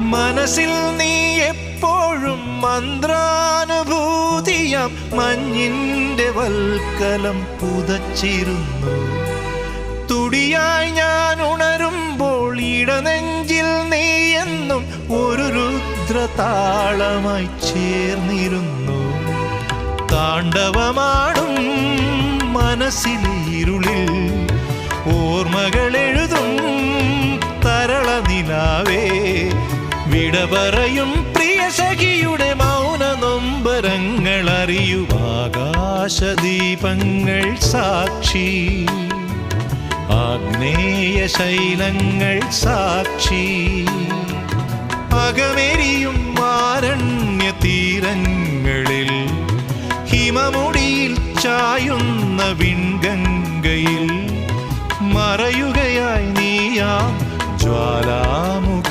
മനസ്സിൽ നീ എപ്പോഴും മന്ത്രാനുഭൂതിയാം. മഞ്ഞിന്റെ വൽക്കലം പുതച്ചിരുന്നു. തുടിയായി ഞാൻ ഉണരുമ്പോൾ ഇടനെഞ്ചിൽ നീ എന്നും ഒരു രുദ്രതാളമായി ചേർന്നിരുന്നു. താണ്ഡവമാടും മനസ്സിലെ ഇരുളിൽ ഓർമ്മകൾ വിട പറയും പ്രിയ സഖിയുടെ മൗന നൊമ്പരങ്ങൾ അറിയും ആകാശദീപങ്ങൾ സാക്ഷി. ആഗ്നേയ ശൈലങ്ങൾ സാക്ഷി. അകമെരിയും ആരണ്യ തീരങ്ങളിൽ ഹിമമുടിയിൽ ചായുന്ന വിൺഗംഗയിൽ മറയുകയായി നീയാ ജ്വാലാമ